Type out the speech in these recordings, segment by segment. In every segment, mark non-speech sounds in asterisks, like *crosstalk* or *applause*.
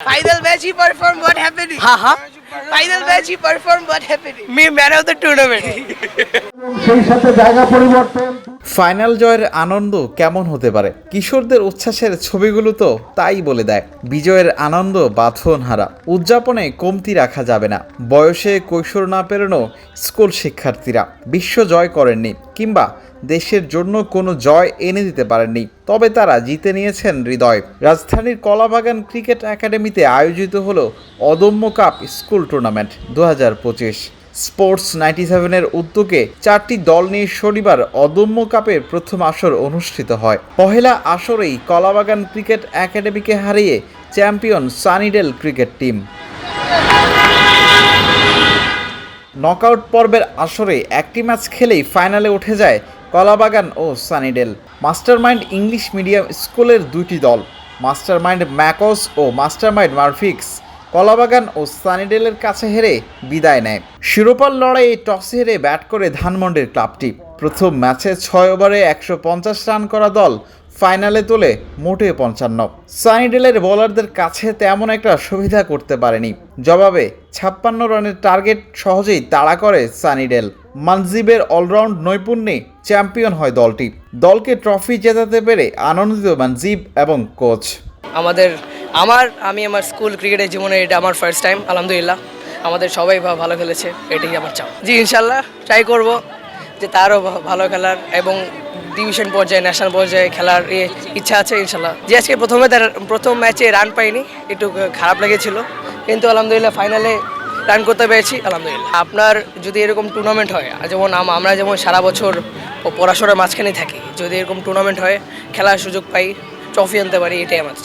Final match he performed, what happened? Haha. Final match he performed, what happened? Me man of the tournament. সেই সাথে জায়গা পরিবর্তন *laughs* Final জয়ের আনন্দ কেমন হতে পারে? কিশোরদের উচ্ছ্বাসের ছবিগুলো তো তাই বলে দেয়। বিজয়ের আনন্দ বাঁধন হারা উদযাপনে কমতি রাখা যাবে না। বয়সে কৈশোর না পেরোনো স্কুল শিক্ষার্থীরা। বিশ্ব জয় করেননি কিংবা দেশের জন্য কোনো জয় এনে দিতে পারেননি। তবে তারা জিতে নিয়েছেন হৃদয়। রাজধানীর কলাবাগান ক্রিকেট একাডেমিতে আয়োজিত হলো অদম্য কাপ স্কুল টুর্নামেন্ট দু হাজার পঁচিশ। স্পোর্টস নাইনটি সেভেনের উদ্যোগে চারটি দল নিয়ে শনিবার অদম্য কাপের প্রথম আসর অনুষ্ঠিত হয়। পহেলা আসরেই কলাবাগান ক্রিকেট একাডেমিকে হারিয়ে champion Sunnydale cricket team. Knockout পর্বের আসরে একটি ম্যাচ খেলেই ফাইনালে উঠে যায় কলাবাগান ও সানিডেল। মাস্টারমাইন্ড ইংলিশ মিডিয়াম স্কুলের দুটি দল, মাস্টারমাইন্ড ম্যাকস ও মাস্টারমাইন্ড মারফিক্স কলাবাগান ও সানিডেলের কাছে হেরে বিদায় নেয়। শিরোপার লড়াইয়ে টসে হেরে ব্যাট করে ধানমন্ডির ক্লাবটি। প্রথম ম্যাচে ছয় ওভারে একশো পঞ্চাশ রান করা দল ফাইনালে তোলে মোটে পঞ্চান্ন। সানিডেলের বোলারদের কাছে তেমন একটা সুবিধা করতে পারেনি। জবাবে ছাপ্পান্ন রানের টার্গেট সহজেই তাড়া করে সানিডেল। মানজিবের অলরাউন্ড নৈপুণ্যে চ্যাম্পিয়ন হয় দলটি। দলকে ট্রফি জেতাতে পেরে আনন্দিত মানজিব এবং কোচ। আমাদের আমার, আমি আমার স্কুল ক্রিকেটের জীবনে এটা আমার ফার্স্ট টাইম আলহামদুলিল্লাহ। আমাদের সবাই ভালো খেলেছে, এটাই আমার চাও জি ইনশাল্লাহ ট্রাই করব যে তারও ভালো খেলার এবং ডিভিশন পর্যায়ে ন্যাশনাল পর্যায়ে খেলার ইচ্ছা আছে ইনশাল্লাহ যে আজকে প্রথমে তার, প্রথম ম্যাচে রান পাইনি, একটু খারাপ লেগেছিল। কিন্তু আলহামদুলিল্লাহ ফাইনালে রান করতে পেরেছি, আলহামদুলিল্লাহ। আপনার যদি এরকম টুর্নামেন্ট হয় যেমন আমরা যেমন সারা বছর পড়াশোনার মাঝখানেই থাকি, যদি এরকম টুর্নামেন্ট হয়, খেলার সুযোগ পাই ট্রফি আনতে পারি, এটাই আমার।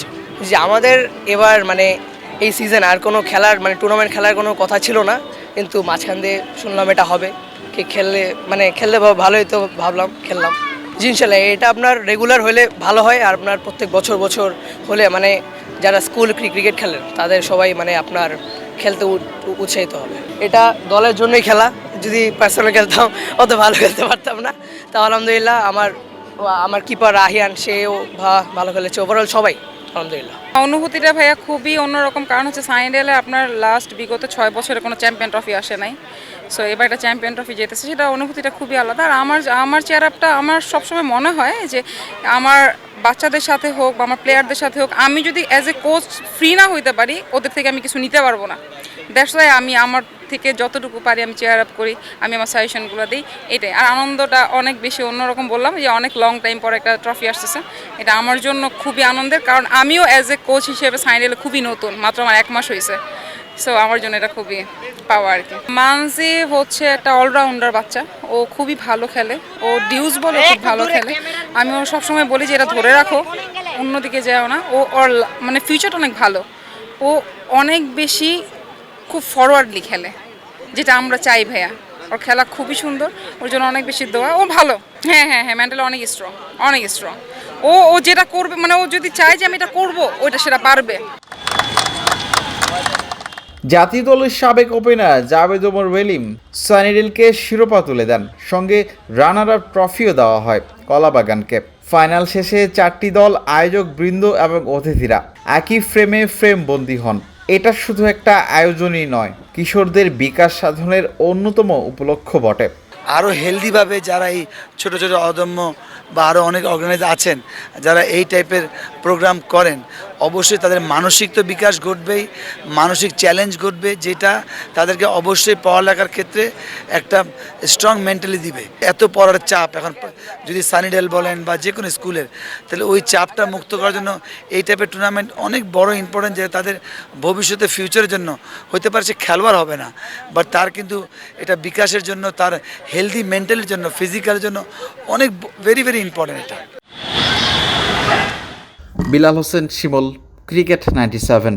যে আমাদের এবার মানে এই সিজন আর কোনো খেলার মানে টুর্নামেন্ট খেলার কোনো কথা ছিল না, কিন্তু মাঝখান দিয়ে শুনলাম এটা হবে। কি খেললে মানে খেললে ভালোই তো ভাবলাম, খেললাম। জি, ইনশাল্লাহ, এটা আপনার রেগুলার হলে ভালো হয় আর আপনার প্রত্যেক বছর বছর হলে মানে যারা স্কুল ক্রিকেট খেলেন তাদের সবাই মানে আপনার খেলতে উৎ- উৎসাহিত হবে। এটা দলের জন্যই খেলা, যদি পার্সোনাল খেলতাম, অত ভালো খেলতে পারতাম না। তা আলহামদুলিল্লাহ, আমার আমার কিপার রাহিয়ান, সেও ভা- ভালো খেলেছে। ওভারঅল সবাই। আলহামদুলিল্লাহ। অনুভূতিটা ভাইয়া খুবই অন্যরকম। কারণ হচ্ছে সাইডেলে আপনার লাস্ট বিগত ছয় বছরে কোনো চ্যাম্পিয়ন ট্রফি আসে নাই। সো এবার একটা চ্যাম্পিয়ন ট্রফি যেতেছে সেটা অনুভূতিটা খুবই আলাদা। আর আমার আমার চেয়ার আপটা আমার সবসময় মনে হয় যে আমার বাচ্চাদের সাথে হোক বা আমার প্লেয়ারদের সাথে হোক, আমি যদি অ্যাজ এ কোচ ফ্রি না হইতে পারি, ওদের থেকে আমি কিছু নিতে পারব না। ওয়াই আমি আমার থেকে যতটুকু পারি আমি চেয়ার আপ করি আমি আমার সাজেশনগুলো দিই এটাই। আর আনন্দটা অনেক বেশি অন্যরকম বললাম যে অনেক লং টাইম পর একটা ট্রফি আসতেছে। এটা আমার জন্য খুবই আনন্দের কারণ আমিও অ্যাজ এ কোচ হিসেবে সাইনেলে খুবই নতুন মাত্র আমার এক মাস হয়েছে। সো আমার জন্য এটা খুবই পাওয়া আর কি। মানসি হচ্ছে একটা অলরাউন্ডার বাচ্চা ও খুবই ভালো খেলে ও ডিউজ বলে খুব ভালো খেলে। আমি ও সবসময় বলি যে এটা ধরে রাখো অন্যদিকে যাও না। ও ওর মানে ফিউচারটা অনেক ভালো। ও অনেক বেশি খুব ফরওয়ার্ডলি খেলে। যেটা আমরা চাই ভাইয়া। ওর খেলা খুবই সুন্দর, ওর জন্য অনেক বেশি দোয়া। ও ভালো। হ্যাঁ হ্যাঁ হ্যাঁ মেন্টালি অনেক স্ট্রং অনেক স্ট্রং ও ও যেটা করবে মানে ও যদি চায় যে আমি এটা করব, ওইটা সেটা পারবে। জাতীয় দলের সাবেক ওপেনার জাভেদ ওমর ওয়েলিম সানিডেলকে শিরোপা তুলে দেন। সঙ্গে রানার আপ ট্রফিও দেওয়া হয় কলাবাগানকে। ফাইনাল শেষে চারটি দল আয়োজক বৃন্দ এবং অতিথিরা একই ফ্রেমে ফ্রেম বন্দী হন। এটা শুধু একটা আয়োজনই নয়, কিশোরদের বিকাশ সাধনের অন্যতম উপলক্ষ বটে। আরও হেলদিভাবে যারা এই ছোটো ছোটো অদম্য বা আরও অনেক অর্গানাইজ আছেন, যারা এই টাইপের প্রোগ্রাম করেন অবশ্যই তাদের মানসিক তো বিকাশ ঘটবেই, মানসিক চ্যালেঞ্জ ঘটবে যেটা তাদেরকে অবশ্যই পড়ালেখার ক্ষেত্রে একটা স্ট্রং মেন্টালি দিবে। এত পড়ার চাপ, এখন যদি সানিডেল বলেন বা যে কোনো স্কুলের, তাহলে ওই চাপটা মুক্ত করার জন্য এই টাইপের টুর্নামেন্ট অনেক বড় ইম্পর্টেন্ট যে তাদের ভবিষ্যতে ফিউচারের জন্য। হতে পারে সে খেলোয়াড় হবে না বাট তার কিন্তু এটা বিকাশের জন্য, তার হেলদি মেন্টালের জন্য ফিজিক্যালের জন্য অনেক ভেরি ভেরি ইম্পর্টেন্ট এটা। বিলাল হোসেন শিমল ক্রিকেট নাইনটি সেভেন।